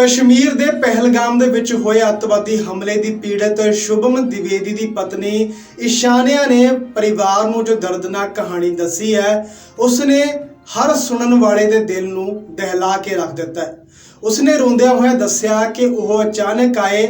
ਕਸ਼ਮੀਰ ਦੇ ਪਹਿਲਗਾਮ ਦੇ ਵਿੱਚ ਹੋਏ ਅੱਤਵਾਦੀ ਹਮਲੇ ਦੀ ਪੀੜਤ ਸ਼ੁਭਮ ਦਿਵੇਦੀ ਦੀ ਪਤਨੀ ਇਸ਼ਾਨਿਆ ਨੇ ਪਰਿਵਾਰ ਨੂੰ ਜੋ ਦਰਦਨਾਕ ਕਹਾਣੀ ਦੱਸੀ ਹੈ, ਉਸਨੇ ਹਰ ਸੁਣਨ ਵਾਲੇ ਦੇ ਦਿਲ ਨੂੰ ਦਹਿਲਾ ਕੇ ਰੱਖ ਦਿੱਤਾ ਹੈ। ਉਸਨੇ ਰੋਂਦਿਆਂ ਹੋਇਆ ਦੱਸਿਆ ਕਿ ਉਹ ਅਚਾਨਕ ਆਏ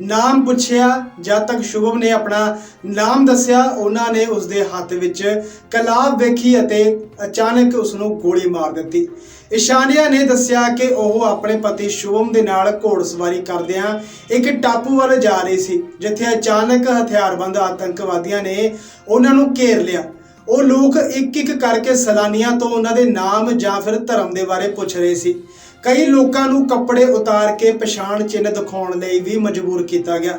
ਨਾਮ ਪੁੱਛਿਆ, ਜਦ ਤੱਕ ਸ਼ੁਭਮ ਨੇ ਆਪਣਾ ਨਾਮ ਦੱਸਿਆ, ਉਹਨਾਂ ਨੇ ਉਸਦੇ ਹੱਥ ਵਿੱਚ ਕਲਾਬ ਵੇਖੀ ਅਤੇ ਅਚਾਨਕ ਉਸ ਨੂੰ ਗੋਲੀ ਮਾਰ ਦਿੱਤੀ। ਇਸ਼ਾਨੀਆ ਨੇ ਦੱਸਿਆ ਕਿ ਉਹ ਆਪਣੇ ਪਤੀ ਸ਼ੁਭਮ ਦੇ ਨਾਲ ਘੋੜਸਵਾਰੀ ਕਰਦਿਆਂ ਇੱਕ ਟਾਪੂ ਵੱਲ ਜਾ ਰਹੀ ਸੀ, ਜਿੱਥੇ ਅਚਾਨਕ ਹਥਿਆਰਬੰਦ ਆਤੰਕਵਾਦੀਆਂ ਨੇ ਉਹਨਾਂ ਨੂੰ ਘੇਰ ਲਿਆ। ਉਹ ਲੋਕ ਇੱਕ ਇੱਕ ਕਰਕੇ ਸੈਲਾਨੀਆਂ ਤੋਂ ਉਹਨਾਂ ਦੇ ਨਾਮ ਜਾਂ ਫਿਰ ਧਰਮ ਦੇ ਬਾਰੇ ਪੁੱਛ ਰਹੇ ਸੀ। ਕਈ ਲੋਕਾਂ ਨੂੰ ਕੱਪੜੇ ਉਤਾਰ ਕੇ ਪਛਾਣ ਚਿੰਨ੍ਹ ਦਿਖਾਉਣ ਲਈ ਵੀ ਮਜਬੂਰ ਕੀਤਾ ਗਿਆ।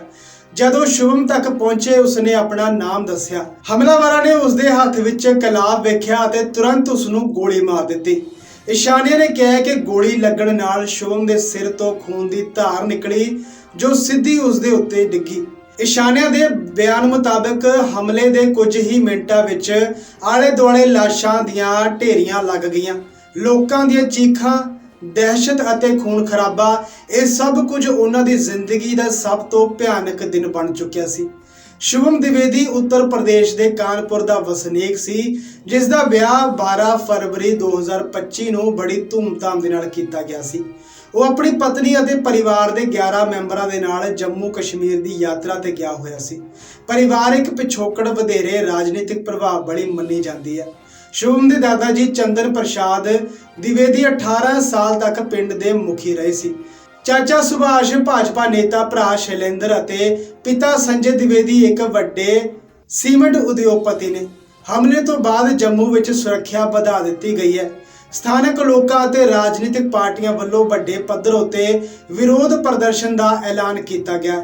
ਜਦੋਂ ਸ਼ੁਭਮ ਤੱਕ ਪਹੁੰਚੇ, ਉਸਨੇ ਆਪਣਾ ਨਾਮ ਦੱਸਿਆ। ਹਮਲਾਵਰਾਂ ਨੇ ਉਸਦੇ ਹੱਥ ਵਿੱਚ ਕਲਾਬ ਵੇਖਿਆ ਅਤੇ ਤੁਰੰਤ ਉਸ ਨੂੰ ਗੋਲੀ ਮਾਰ ਦਿੱਤੀ। ਇਸ਼ਾਨੀਆ ਨੇ ਕਿਹਾ ਕਿ ਗੋਲੀ ਲੱਗਣ ਨਾਲ ਸ਼ੁਭਮ ਦੇ ਸਿਰ ਤੋਂ ਖੂਨ ਦੀ ਧਾਰ ਨਿਕਲੀ, ਜੋ ਸਿੱਧੀ ਉਸਦੇ ਉੱਤੇ ਡਿੱਗੀ। ਇਸ਼ਾਨਿਆਂ ਦੇ ਬਿਆਨ ਮੁਤਾਬਕ, ਹਮਲੇ ਦੇ ਕੁਝ ਹੀ ਮਿੰਟਾਂ ਵਿੱਚ ਆਲੇ ਦੁਆਲੇ ਲਾਸ਼ਾਂ ਦੀਆਂ ਢੇਰੀਆਂ ਲੱਗ ਗਈਆਂ। ਲੋਕਾਂ ਦੀਆਂ ਚੀਖਾਂ ਦਹਿਸ਼ਤ ਅਤੇ ਖੂਨ ਖਰਾਬਾ, ਇਹ ਸਭ ਕੁਝ ਉਹਨਾਂ ਦੀ ਜ਼ਿੰਦਗੀ ਦਾ ਸਭ ਤੋਂ ਭਿਆਨਕ ਦਿਨ ਬਣ ਚੁੱਕਿਆ ਸੀ। ਸ਼ੁਭਮ ਦਿਵੇਦੀ ਉੱਤਰ ਪ੍ਰਦੇਸ਼ ਦੇ ਕਾਨਪੁਰ ਦਾ ਵਸਨੀਕ ਸੀ ਜਿਸ ਦਾ ਵਿਆਹ 12 ਫਰਵਰੀ 2025 ਨੂੰ ਬੜੀ ਧੂਮਧਾਮ ਦੇ ਨਾਲ ਕੀਤਾ ਗਿਆ ਸੀ। ਉਹ ਆਪਣੀ ਪਤਨੀ ਅਤੇ ਪਰਿਵਾਰ ਦੇ 11 ਮੈਂਬਰਾਂ ਦੇ ਨਾਲ ਜੰਮੂ ਕਸ਼ਮੀਰ ਦੀ ਯਾਤਰਾ ਤੇ ਗਿਆ ਹੋਇਆ ਸੀ। ਪਰਿਵਾਰਿਕ ਪਿਛੋਕੜ ਵਧੇਰੇ ਰਾਜਨੀਤਿਕ ਪ੍ਰਭਾਵ ਬੜੀ ਮੰਨੀ ਜਾਂਦੀ ਹੈ। ਸ਼ੁਭਮ ਦੇ ਦਾਦਾ ਜੀ ਚੰਦਨ ਪ੍ਰਸਾਦ ਦਿਵੇਦੀ 18 ਸਾਲ ਤੱਕ ਪਿੰਡ ਦੇ ਮੁਖੀ ਰਹੇ ਸੀ। ਚਾਚਾ ਸੁਭਾਸ਼, ਭਾਜਪਾ ਨੇਤਾ ਭਰਾ ਸ਼ੈਲੇਂਦਰ ਅਤੇ ਪਿਤਾ ਸੰਜੇ ਦਿਵੇਦੀ ਇੱਕ ਵੱਡੇ ਸੀਮੈਂਟ ਉਦਯੋਗਪਤੀ ਨੇ। ਹਮਲੇ ਤੋਂ ਬਾਅਦ ਜੰਮੂ ਵਿੱਚ ਸੁਰੱਖਿਆ ਵਧਾ ਦਿੱਤੀ ਗਈ ਹੈ। ਸਥਾਨਕ ਲੋਕਾਂ ਅਤੇ ਰਾਜਨੀਤਿਕ ਪਾਰਟੀਆਂ ਵੱਲੋਂ ਵੱਡੇ ਪੱਧਰ ਉਤੇ ਵਿਰੋਧ ਪ੍ਰਦਰਸ਼ਨ ਦਾ ਐਲਾਨ ਕੀਤਾ ਗਿਆ।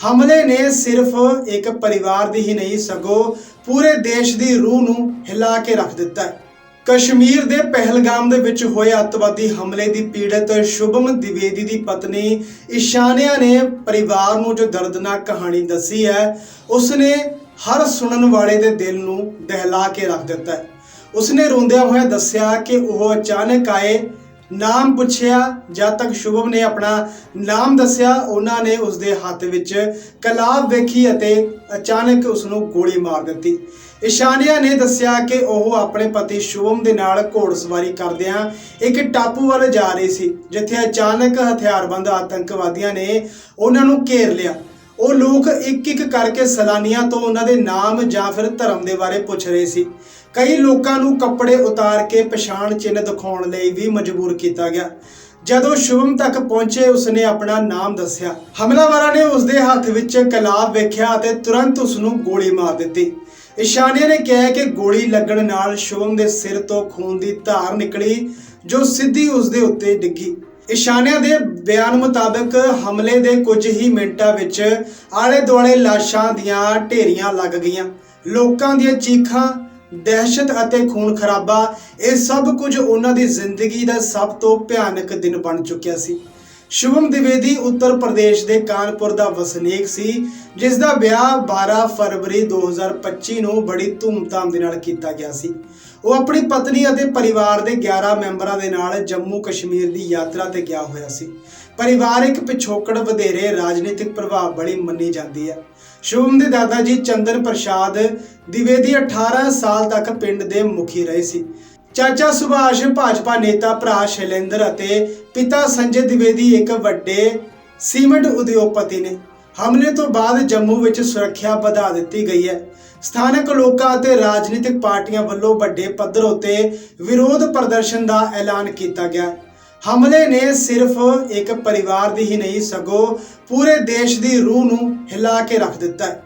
ਹਮਲੇ ਨੇ ਸਿਰਫ ਇੱਕ ਪਰਿਵਾਰ ਦੀ ਹੀ ਨਹੀਂ, ਸਗੋਂ ਪੂਰੇ ਦੇਸ਼ ਦੀ ਰੂਹ ਨੂੰ ਹਿਲਾ ਕੇ ਰੱਖ ਦਿੱਤਾ ਹੈ। ਕਸ਼ਮੀਰ ਦੇ ਪਹਿਲਗਾਮ ਦੇ ਵਿੱਚ ਹੋਏ ਅੱਤਵਾਦੀ ਹਮਲੇ ਦੀ ਪੀੜਤ ਸ਼ੁਭਮ ਦਿਵੇਦੀ ਦੀ ਪਤਨੀ ਇਸ਼ਾਨਿਆ ਨੇ ਪਰਿਵਾਰ ਨੂੰ ਜੋ ਦਰਦਨਾਕ ਕਹਾਣੀ ਦੱਸੀ ਹੈ, ਉਸਨੇ ਹਰ ਸੁਣਨ ਵਾਲੇ ਦੇ ਦਿਲ ਨੂੰ ਦਹਿਲਾ ਕੇ ਰੱਖ ਦਿੱਤਾ ਹੈ। ਉਸਨੇ ਰੋਂਦਿਆਂ ਹੋਇਆਂ ਦੱਸਿਆ ਕਿ ਉਹ ਅਚਾਨਕ ਆਏ ਨਾਮ ਪੁੱਛਿਆ, ਜਦ ਤੱਕ ਸ਼ੁਭਮ ਨੇ ਆਪਣਾ ਨਾਮ ਦੱਸਿਆ, ਉਹਨਾਂ ਨੇ ਉਸਦੇ ਹੱਥ ਵਿੱਚ ਕਲਾਬ ਵੇਖੀ ਅਤੇ ਅਚਾਨਕ ਉਸ ਨੂੰ ਗੋਲੀ ਮਾਰ ਦਿੱਤੀ। ਇਸ਼ਾਨੀਆ ਨੇ ਦੱਸਿਆ ਕਿ ਉਹ ਆਪਣੇ ਪਤੀ ਸ਼ੁਭਮ ਦੇ ਨਾਲ ਘੋੜਸਵਾਰੀ ਕਰਦਿਆਂ ਇੱਕ ਟਾਪੂ ਵੱਲ ਜਾ ਰਹੀ ਸੀ, ਜਿੱਥੇ ਅਚਾਨਕ ਹਥਿਆਰਬੰਦ ਆਤੰਕਵਾਦੀਆਂ ਨੇ ਉਹਨਾਂ ਨੂੰ ਘੇਰ ਲਿਆ। ਉਹ ਲੋਕ ਇੱਕ ਇੱਕ ਕਰਕੇ ਸੈਲਾਨੀਆਂ ਤੋਂ ਉਹਨਾਂ ਦੇ ਨਾਮ ਜਾਂ ਫਿਰ ਧਰਮ ਦੇ ਬਾਰੇ ਪੁੱਛ ਰਹੇ ਸੀ। ਕਈ ਲੋਕਾਂ ਨੂੰ ਕੱਪੜੇ ਉਤਾਰ ਕੇ ਪਛਾਣ ਚਿੰਨ੍ਹ ਦਿਖਾਉਣ ਲਈ ਵੀ ਮਜਬੂਰ ਕੀਤਾ ਗਿਆ। ਜਦੋਂ ਸ਼ੁਭਮ ਤੱਕ ਪਹੁੰਚੇ, ਉਸਨੇ ਆਪਣਾ ਨਾਮ ਦੱਸਿਆ। ਹਮਲਾਵਰਾਂ ਨੇ ਉਸਦੇ ਹੱਥ ਵਿੱਚ ਕਲਾਬ ਵੇਖਿਆ ਅਤੇ ਤੁਰੰਤ ਉਸਨੂੰ ਗੋਲੀ ਮਾਰ ਦਿੱਤੀ। ਇਸ਼ਾਨੀਆ ਨੇ ਕਿਹਾ ਕਿ ਗੋਲੀ ਲੱਗਣ ਨਾਲ ਸ਼ੁਭਮ ਦੇ ਸਿਰ ਤੋਂ ਖੂਨ ਦੀ ਧਾਰ ਨਿਕਲੀ, ਜੋ ਸਿੱਧੀ ਉਸਦੇ ਉੱਤੇ ਡਿੱਗੀ। ਇਸ਼ਾਨਿਆਂ ਦੇ ਬਿਆਨ ਮੁਤਾਬਕ ਹਮਲੇ ਦੇ ਕੁਝ ਹੀ ਮਿੰਟਾਂ ਵਿੱਚ ਆਲੇ ਦੁਆਲੇ ਲਾਸ਼ਾਂ ਦੀਆਂ ਢੇਰੀਆਂ ਲੱਗ ਗਈਆਂ। ਲੋਕਾਂ ਦੀਆਂ ਚੀਖਾਂ, ਦਹਿਸ਼ਤ ਅਤੇ ਖੂਨ ਖਰਾਬਾ ਇਹ ਸਭ ਕੁਝ ਉਹਨਾਂ ਦੀ ਜ਼ਿੰਦਗੀ ਦਾ ਸਭ ਤੋਂ ਭਿਆਨਕ ਦਿਨ ਬਣ ਚੁੱਕਿਆ ਸੀ। ਸ਼ੁਭਮ ਦਿਵੇਦੀ ਉੱਤਰ ਪ੍ਰਦੇਸ਼ ਦੇ ਕਾਨਪੁਰ ਦਾ ਵਸਨੀਕ ਸੀ, ਜਿਸ ਦਾ ਵਿਆਹ 12 ਫਰਵਰੀ 2025 ਨੂੰ ਬੜੀ ਧੂਮਧਾਮ ਦੇ ਨਾਲ ਕੀਤਾ ਗਿਆ ਸੀ। ਉਹ ਆਪਣੀ ਪਤਨੀ ਅਤੇ ਪਰਿਵਾਰ ਦੇ 11 ਮੈਂਬਰਾਂ ਦੇ ਨਾਲ ਜੰਮੂ ਕਸ਼ਮੀਰ ਦੀ ਯਾਤਰਾ ਤੇ ਗਿਆ ਹੋਇਆ ਸੀ। ਪਰਿਵਾਰਿਕ ਪਿਛੋਕੜ ਵਧੇਰੇ ਰਾਜਨੀਤਿਕ ਪ੍ਰਭਾਵ ਵਾਲੀ ਮੰਨੀ ਜਾਂਦੀ ਹੈ। ਸ਼ੁਭਮ ਦੇ ਦਾਦਾ ਜੀ ਚੰਦਰ ਪ੍ਰਸਾਦ ਦਿਵੇਦੀ 18 ਸਾਲ ਤੱਕ ਪਿੰਡ ਦੇ ਮੁਖੀ ਰਹੇ ਸੀ। ਚਾਚਾ ਸੁਭਾਸ਼, ਭਾਜਪਾ ਨੇਤਾ ਭਰਾ ਸ਼ੈਲੇਂਦਰ ਅਤੇ ਪਿਤਾ ਸੰਜੇ ਦਿਵੇਦੀ ਇੱਕ ਵੱਡੇ ਸੀਮੈਂਟ ਉਦਯੋਗਪਤੀ ਨੇ। ਹਮਲੇ ਤੋਂ ਬਾਅਦ ਜੰਮੂ ਵਿੱਚ ਸੁਰੱਖਿਆ ਵਧਾ ਦਿੱਤੀ ਗਈ ਹੈ। ਸਥਾਨਕ ਲੋਕਾਂ ਅਤੇ ਰਾਜਨੀਤਿਕ ਪਾਰਟੀਆਂ ਵੱਲੋਂ ਵੱਡੇ ਪੱਧਰ ਉੱਤੇ ਵਿਰੋਧ ਪ੍ਰਦਰਸ਼ਨ ਦਾ ਐਲਾਨ ਕੀਤਾ ਗਿਆ। ਹਮਲੇ ਨੇ ਸਿਰਫ ਇੱਕ ਪਰਿਵਾਰ ਦੀ ਹੀ ਨਹੀਂ, ਸਗੋਂ ਪੂਰੇ ਦੇਸ਼ ਦੀ ਰੂਹ ਨੂੰ ਹਿਲਾ ਕੇ ਰੱਖ ਦਿੱਤਾ ਹੈ।